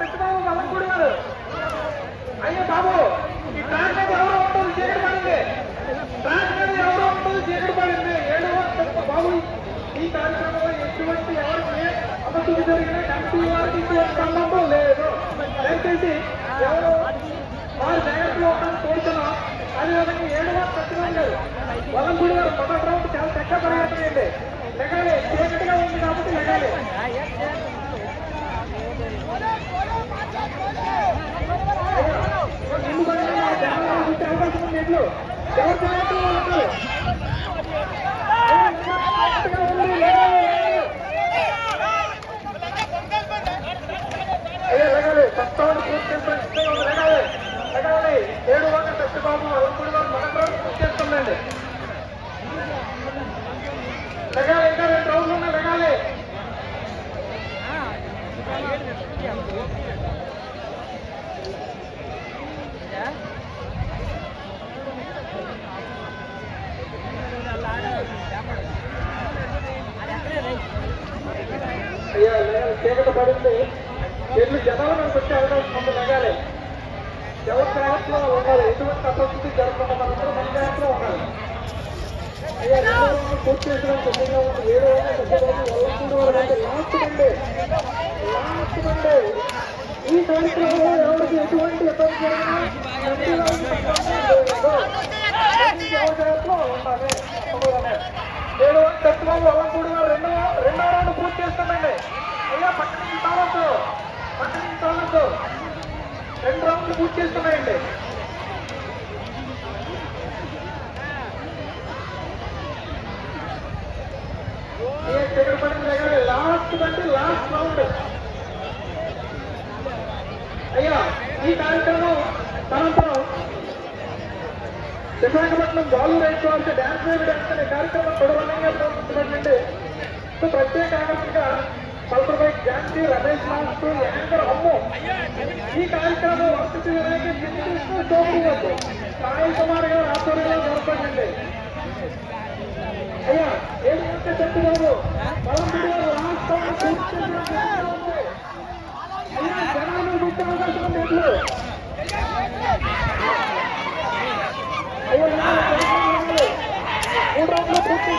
కృష్ణబాబు గారు అయ్యో బాబు ఈ ట్రాక్ మీద ఎవరో ఉంటుంది చీకటి పడింది. ట్రాక్ మీద ఎవరో ఉంటుంది చీకటి పడింది. బాబు ఈ కార్యక్రమంలో ఎటువంటి ఎవరికి అబద్ధం జరిగిన వారికి సంబంధం లేదు. దయచేసి ఎవరు వారి జాగ్రత్తలో ఉండడానికి కోరుతున్నాం అదేవిధంగా ఏడవ సత్యనారాయణ గారు గారు మొదటి రౌండ్ చాలా చక్కగా పరిగెత్తండి లెగాలి చీకటిగా ఉంది కాబట్టి లెగాలి ముందు పడిన మా జనాలు ఉంటే అవకాశం ఉంది ఎట్లు ఎవరు జాగ్రత్తగా ఉన్నారు జాగ్రత్తగా ఉంది లెగాలి అయ్యా లెగాలి సత్తాన్ని పూర్తి చేసిన లెగాలి లెగాలి ఏడు వందల సత్యబాబు అలంపూడి గారు మొదటి రౌండ్ పూర్తి చేస్తుందండి లెగాలి ఇంకా రెండు రౌండ్లు ఉన్నాయి లెగాలి అయ్యా లెగాలి చీకటి పడింది చెట్లు జనాలు మనకు వచ్చే అవకాశం ముందు లెగాలి ఎవరి జాగ్రత్తలో ఉండాలి ఎటువంటి అపస్థితి జరగకుండా మనందరూ మన జాగ్రత్తలో ఉండాలి. అయ్యా రెండో పూర్తి చేసిన సిద్ధంగా ఉంది ఏడో అంటే లాస్ట్ లాస్ట్ ఈ కార్యక్రమంలో ఎవరికి ఎటువంటి ఇబ్బంది జరిగినా ఉండాలి. ఏడు వందల సత్యబాబు వల్లపూడి రెండో రెండో రౌండ్ పూర్తి చేస్తామండి. అయ్యా పక్కన నుంచి తాగొద్దు పక్క తాగొద్దు రెండు రౌండ్లు పూర్తి చేస్తున్నాయండి లాస్ట్ కంటే లాస్ట్ రౌండ్. అయ్యా ఈ కార్యక్రమం అనంతరం విశాఖపట్నం బాలు రైతు వారికి డ్యాన్స్ వేవి డ్యాన్స్ అనే కార్యక్రమం పొడవనంగా ప్రారంభించబడింది ప్రత్యేక ఆకర్షణగా పల్పర్పై ఝాన్సీ రమేష్ మాస్టర్ యాంకర్ అమ్ము. ఈ కార్యక్రమం వసతి వినాయక చిన్న చోపు సాయి కుమార్ గారు ఆధ్వర్యంలో జరపండి అయ్యా ఏంటంటే చెప్పు బాబు పూర్తి అయ్యా జనాలు గుర్తు అవకాశం మూడు పూర్తి